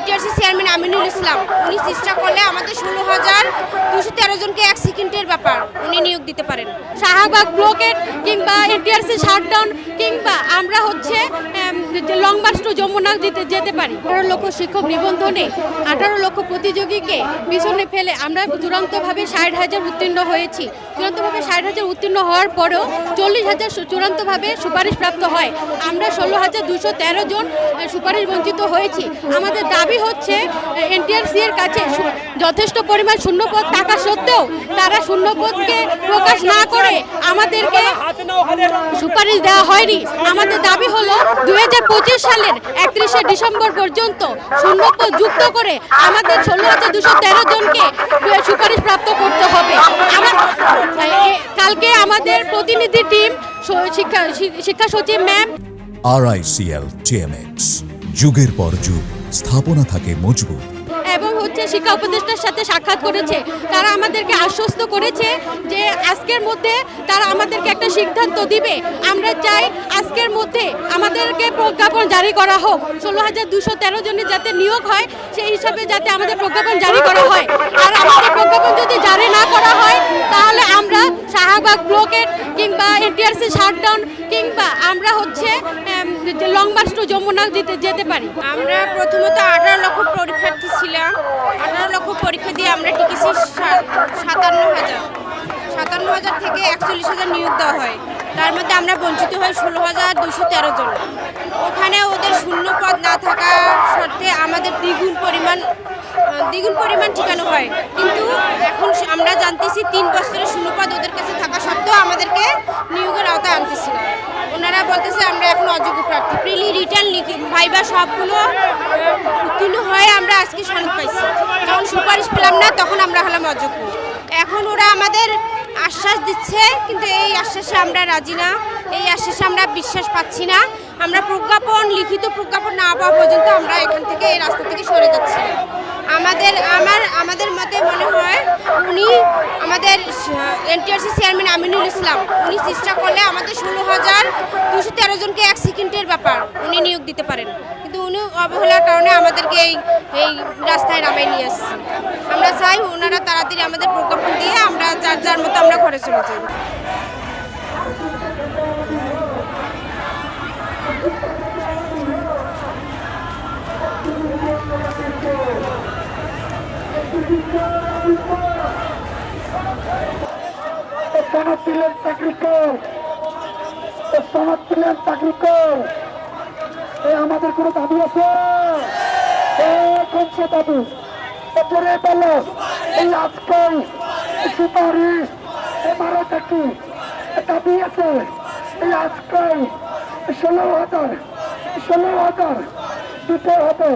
NTRC chairman Aminul Islam. উনি চেষ্টা করলে আমাদের ষোলো হাজার দুশো তেরো জনকে এক সেকেন্ডের ব্যাপার। উনি নিয়োগ দিতে পারেন। শাহবাগ ব্লকেট কিংবা এনটিআরসি শাটডাউন কিংবা আমরা হচ্ছে লং মার্চ টু যমুনা দিতে যেতে পারি। আঠারো লক্ষ শিক্ষক নিবন্ধনে আঠারো লক্ষ প্রতিযোগীকে পিছনে ফেলে আমরা চূড়ান্তভাবে ষাট হাজার উত্তীর্ণ হয়েছি। চূড়ান্তভাবে ষাট হাজার উত্তীর্ণ হওয়ার পরেও চল্লিশ হাজার চূড়ান্তভাবে সুপারিশ প্রাপ্ত হয়। আমরা ষোলো হাজার দুশো তেরো জন সুপারিশ বঞ্চিত হয়েছি। আমাদের দাবি হচ্ছে এনটিআরসি এর কাছে যথেষ্ট পরিমাণ শূন্যপদ থাকা সত্ত্বেও তারা শূন্যপদকে প্রকাশ না করে আমাদেরকে সুপারিশ দেওয়া হয়নি। আমাদের দাবি হলো দু সালের একত্রিশে ডিসেম্বর পর্যন্ত শূন্যপদ যুক্ত করে আমাদের ষোলো হাজার দুশো তেরো জনকে সুপারিশ প্রাপ্ত করতে হবে। কালকে আমাদের প্রতিনিধি টিম, শিক্ষা শিক্ষা সচিব ম্যাম আরআইসিএল টিএমএক্স যুগের পর যুগ, স্থাপনা থাকে মজবুত। এবং হচ্ছে শিক্ষা উপদেষ্টার সাথে সাক্ষাৎ করেছে। তারা আমাদেরকে আশ্বস্ত করেছে যে আজকের মধ্যে তারা আমাদেরকে একটা সিদ্ধান্ত দিবে। আমরা চাই আজকের মধ্যে আমাদেরকে প্রজ্ঞাপন জারি করা হোক। ষোলো হাজার দুশো তেরো জনের যাতে নিয়োগ হয়, সেই হিসাবে যাতে আমাদের প্রজ্ঞাপন জারি করা হয়। আর আমাদের প্রজ্ঞাপন যদি জারি না করা হয় তাহলে আমরা শাহবাগ ব্লকেট কিংবা এনটিআরসি শাটডাউন কিংবা আমরা হচ্ছে লং মার্চ টু যমুনা দিতে যেতে পারি। আমরা প্রথমত আঠারো লক্ষ পরীক্ষার্থী ছিলাম। আঠারো লক্ষ পরীক্ষা দিয়ে আমরা টিকেছি সাতান্ন হাজার। সাতান্ন হাজার থেকে একচল্লিশ হাজার নিয়োগ দেওয়া হয়। তার মধ্যে আমরা বঞ্চিত হই ষোলো হাজার দুশো তেরো জন। ওখানে ওদের শূন্য পদ না থাকা সত্ত্বে আমাদের দ্বিগুণ পরিমাণ দ্বিগুণ পরিমাণ ঠিকানো হয়। কিন্তু এখন আমরা জানতেছি তিন বছরের শূন্যপদ ওদের কাছে থাকা সত্ত্বেও আমাদেরকে নিয়োগের আওতায় আনতেছি না বলতেছে আমরা এখন অযোগ্য প্রার্থী। প্রিলি রিটার্ন ভাইবা সবগুলো উত্তীর্ণ হয়ে আমরা আজকে সনদ পাইছি। যখন সুপারিশ পেলাম না, তখন আমরা হলাম অযোগ্য। এখন ওরা আমাদের আশ্বাস দিচ্ছে, কিন্তু এই আশ্বাসে আমরা রাজি না। এই আশ্বাসে আমরা বিশ্বাস পাচ্ছি না। আমরা প্রজ্ঞাপন, লিখিত প্রজ্ঞাপন না পাওয়া পর্যন্ত আমরা এখান থেকে এই রাস্তা থেকে সরে যাচ্ছি আমাদের, আমার, আমাদের মতে মনে হয় উনি আমাদের এনটিআরসি চেয়ারম্যান আমিনুল ইসলাম, উনি চেষ্টা করলে আমাদের ষোলো হাজার দুশো তেরো জনকে এক সেকেন্ডের ব্যাপার উনি নিয়োগ দিতে পারেন। কিন্তু উনি অবহেলার কারণে আমাদেরকে এই এই রাস্তায় নামাই নিয়ে আসছে। আমরা চাই ওনারা তাড়াতাড়ি আমাদের প্রজ্ঞাপন দিয়ে আমরা যার যার মতো আমরা ঘরে চলে যাই। চাকরি কর। সনদ দিলেন চাকরি কর। আমাদের কোন দাবি আছে? এ কোনছে দাবি? এরপরে বলো। এই আজকাল সুপারিশ এবারে থাকি দাবি আছে। এই আজকাল ষোলো হাজার ষোলো হাজার দিতে হবে।